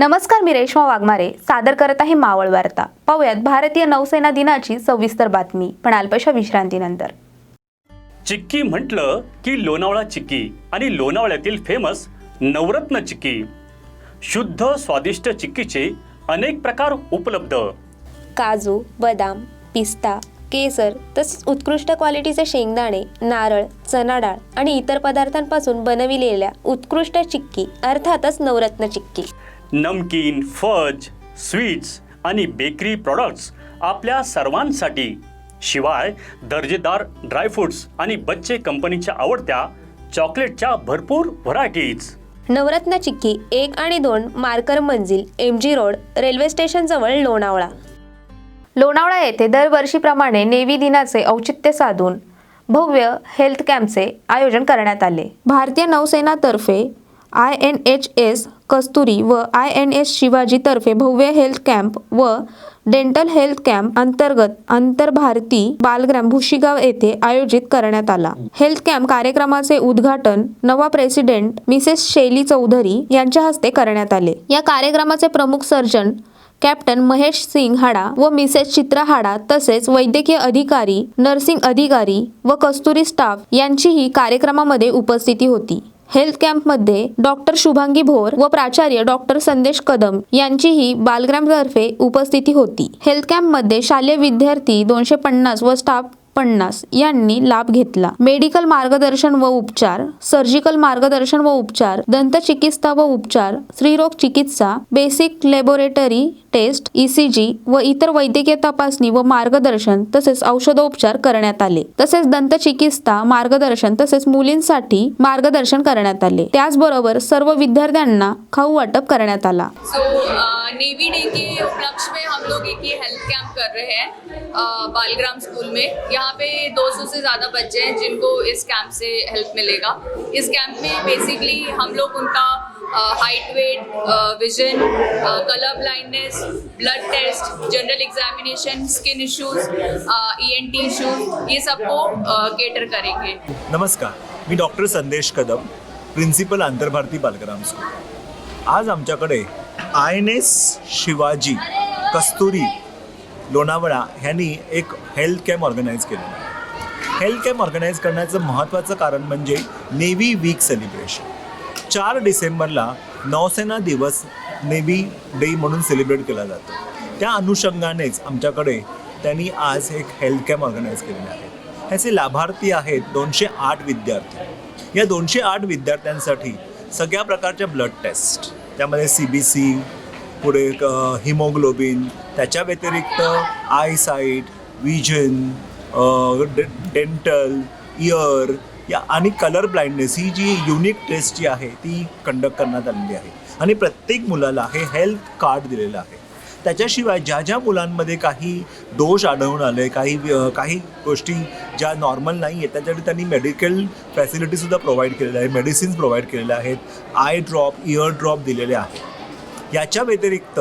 नमस्कार मी रेश्मा वाघमारे. सादर करत आहे मावळ वार्ता. पाहूयात भारतीय नौसेना दिनाची सविस्तर बातमी पण अल्पशा विश्रांतीनंतर. चिक्की म्हटलं की लोणावळा चिक्की आणि लोणावळ्यातील फेमस नवरत्न चिक्की. शुद्ध स्वादिष्ट चिक्कीचे अनेक प्रकार उपलब्ध. काजू बदाम पिस्ता केसर तसेच उत्कृष्ट क्वालिटीचे शेंगदाणे नारळ चना डाळ आणि इतर पदार्थांपासून बनविलेल्या उत्कृष्ट चिक्की अर्थातच नवरत्न चिक्की. नमकीन फज स्वीट्स आणि बेकरी प्रॉडक्ट्स आपल्या सर्वांसाठी. शिवाय दर्जेदार ड्रायफ्रुट्स आणि बच्चे कंपनीच्या आवडत्या चॉकलेटच्या भरपूर व्हरायटीज नवरत्न चिक्की एक आणि दोन marker Manzil M G road railway station जवळ लोणावळा. लोणावळा येथे दरवर्षीप्रमाणे नेव्ही दिनाचे औचित्य साधून भव्य हेल्थ कॅम्पचे आयोजन करण्यात आले. भारतीय नौसेनातर्फे I N H S Kasturi व आय एन एस शिवाजीतर्फे भव्य हेल्थ कॅम्प व डेंटल हेल्थ कॅम्प अंतर्गत आंतरभारती बालग्राम भुशीगाव येथे आयोजित करण्यात आला. हेल्थ कॅम्प कार्यक्रमाचे उद्घाटन नवा प्रेसिडेंट मिसेस शैली चौधरी यांच्या हस्ते करण्यात आले. या कार्यक्रमाचे प्रमुख सर्जन कॅप्टन महेश सिंग हाडा व मिसेस चित्रा हाडा तसेच वैद्यकीय अधिकारी नर्सिंग अधिकारी व कस्तुरी स्टाफ यांचीही कार्यक्रमामध्ये उपस्थिती होती. हेल्थ कॅम्पमध्ये डॉक्टर शुभांगी भोर व प्राचार्य डॉक्टर संदेश कदम यांचीही बालग्रामतर्फे उपस्थिती होती. हेल्थ कॅम्पमध्ये शालेय विद्यार्थी दोनशे पन्नास व स्टाफ पन्नास यांनी लाभ घेतला. मेडिकल मार्गदर्शन व उपचार सर्जिकल मार्गदर्शन व उपचार दंतचिकित्सा व उपचार स्त्रीरोग चिकित्सा बेसिक लॅबोरेटरी टेस्ट ईसीजी व इतर वैद्यकीय तपासणी व मार्गदर्शन तसेच औषधोपचार करण्यात आले. तसेच दंतचिकित्सा मार्गदर्शन तसेच मुलींसाठी मार्गदर्शन करण्यात आले. त्याचबरोबर सर्व विद्यार्थ्यांना खाऊ वाटप करण्यात आला. सो नेवी हम लोग एक ये हेल्थ कैंप कर रहे हैं बालग्राम स्कूल में। यहाँ पे 200 से ज़्यादा बच्चे हैं जिनको इस कैंप से हेल्प मिलेगा। इस कैंप में बेसिकली हम लोग उनका height weight vision colour blindness blood test general examination skin issues E N T issues ये सबको केटर करेंगे। नमस्कार मी doctor Sandesh Kadam principal Antarbharati Balgram school आज आमच्याकडे I N S Shivaji Kasturi Lonavala ह्यांनी एक हेल्थ कॅम्प ऑर्गनाईज केलेला आहे हेल्थ कॅम्प ऑर्गनाईज करण्याचं महत्त्वाचं कारण म्हणजे नेव्ही वीक सेलिब्रेशन चार डिसेंबरला नौसेना दिवस नेव्ही डे म्हणून सेलिब्रेट केला जातो. त्या अनुषंगानेच आमच्याकडे त्यांनी आज एक हेल्थ कॅम्प ऑर्गनाईज केलेला आहे. ह्याचे लाभार्थी आहेत दोनशे आठ विद्यार्थी. या दोनशे आठ विद्यार्थ्यांसाठी सगळ्या प्रकारच्या ब्लड टेस्ट त्यामध्ये सी बी सी पुढे हिमोग्लोबिन त्याच्या व्यतिरिक्त आयसाईट विजन डेंटल इयर या आणि कलर ब्लाइंडनेस ही जी युनिक टेस्ट जी आहे ती कंडक्ट करण्यात आलेली आहे. आणि प्रत्येक मुलाला हे हेल्थ कार्ड दिलेलं आहे. त्याच्याशिवाय ज्या ज्या मुलांमध्ये काही दोष आढळून आले काही काही गोष्टी ज्या नॉर्मल नाही आहेत त्याच्यासाठी त्यांनी मेडिकल फॅसिलिटीसुद्धा प्रोव्हाइड केलेल्या आहेत मेडिसिन्स प्रोव्हाइड केलेल्या आहेत आय ड्रॉप इयर ड्रॉप दिलेले आहेत. याच्या व्यतिरिक्त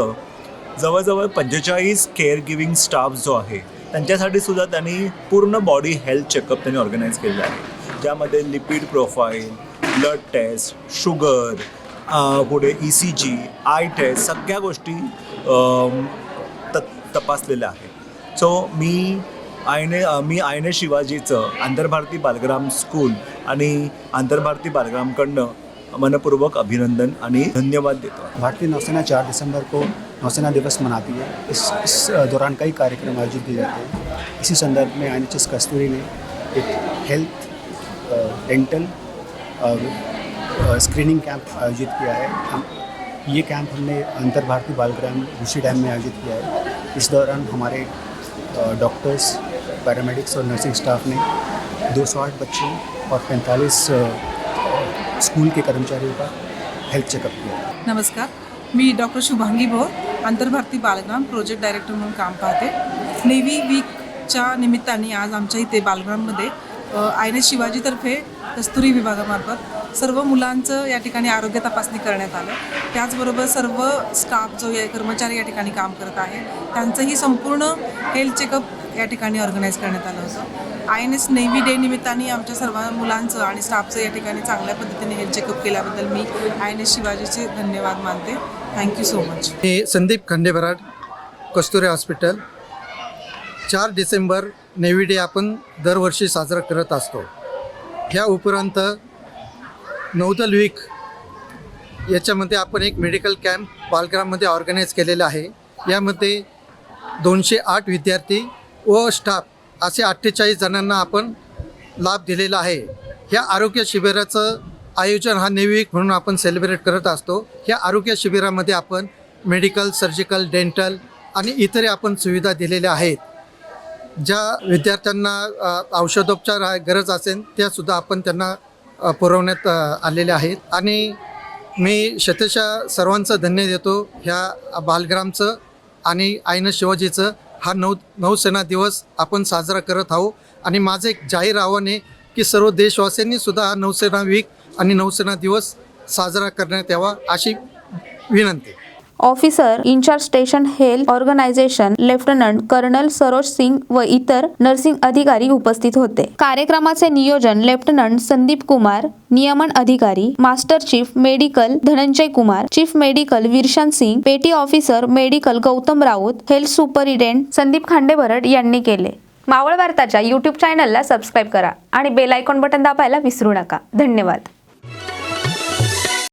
जवळजवळ पंचेचाळीस केअर गिविंग स्टाफ जो आहे त्यांच्यासाठी सुद्धा त्यांनी पूर्ण बॉडी हेल्थ चेकअप त्यांनी ऑर्गनाईज केलेलं आहे. ज्यामध्ये lipid profile blood test sugar पुढे E C G eye test सगळ्या गोष्टी त तपासलेल्या आहेत. सो मी आयने मी आयने शिवाजीचं आंतरभारती बालग्राम स्कूल आणि आंतरभारती बालग्रामकडनं मनपूर्वक अभिनंदन आणि धन्यवाद देतो भारतीय नौसेना चार दिसंबर को नौसेना दिवस मनाती है। इस इस दौरान कई कार्यक्रम आयोजित किए जाते हैं। इसी संदर्भ में आई एच एस कस्तूरी ने एक हेल्थ डेंटल स्क्रीनिंग कैंप आयोजित किया है। हम, ये कैंप हमने अंतर भारतीय बालग्राम ऋषि डैम में आयोजित किया है। इस दौरान हमारे डॉक्टर्स पैरामेडिक्स और नर्सिंग स्टाफ ने दो सौ आठ बच्चों और पैंतालीस स्कूल के कर्मचारियों का हेल्थ चेकअप किया। नमस्कार मी doctor Shubhangi Bhor Antarbharati Balgram project director म्हणून काम पाहते. नेव्ही वीकच्या निमित्ताने आज आमच्या इथे बालग्राममध्ये आय एन एस शिवाजीतर्फे कस्तुरी विभागामार्फत सर्व मुलांचं या ठिकाणी आरोग्य तपासणी करण्यात आलं. त्याचबरोबर सर्व स्टाफ जो या कर्मचारी या ठिकाणी काम करत आहे त्यांचंही संपूर्ण हेल्थ चेकअप या ठिकाणी ऑर्गनाईज करण्यात आलं होतं. I N S navy day निमित्ताने आमच्या सर्व मुलांचं आणि स्टाफचं या ठिकाणी चांगल्या पद्धतीने हेल्थ चेकअप केल्याबद्दल मी आय एन एस शिवाजीचे धन्यवाद मानते. थँक्यू सो मच मी संदीप खंडेबराड कस्तुरे हॉस्पिटल. चार डिसेंबर नेव्ही डे आपण दरवर्षी साजरा करत असतो. ह्या उपरांत नौदल वीक याच्यामध्ये आपण एक मेडिकल कॅम्प बालग्राममध्ये ऑर्गनाईज केलेला आहे. यामध्ये दोनशे आठ विद्यार्थी व स्टाफ असे अठ्ठेचाळीस जणांना आपण लाभ दिलेला आहे. ह्या आरोग्य शिबिराचं आयोजन हा नेव्ही म्हणून आपण सेलिब्रेट करत असतो. ह्या आरोग्य शिबिरामध्ये आपण मेडिकल सर्जिकल डेंटल आणि इतरही आपण सुविधा दिलेल्या आहेत. ज्या विद्यार्थ्यांना औषधोपचार गरज असेल त्यासुद्धा आपण त्यांना पुरवण्यात आलेल्या आहेत. आणि मी शतेशा सर्वांचं धन्य देतो. ह्या बालग्रामचं आणि आयन शिवाजीचं हा नौ नौसेना दिवस आपण साजरा करत आहोत. आणि माझं एक जाहीर आव्हान आहे की सर्व देशवासियांनी सुद्धा हा नौसेना वीक आणि नौसेना दिवस साजरा करण्यात यावा अशी विनंती. Officer incharge station health organisation lieutenant colonel Saroj Singh व इतर नर्सिंग अधिकारी उपस्थित होते. कार्यक्रमाचे नियोजन लेफ्टनंट संदीप कुमार नियमन अधिकारी master chief medical Dhananjay Kumar chief medical Virshan Singh petty officer medical Gautam Raut health superintendent Sandeep Khandebarad यांनी केले. मावळ वार्ताच्या यूट्यूब चॅनलला सबस्क्राईब करा आणि बेल आयकॉन बटन दाबायला विसरू नका. धन्यवाद.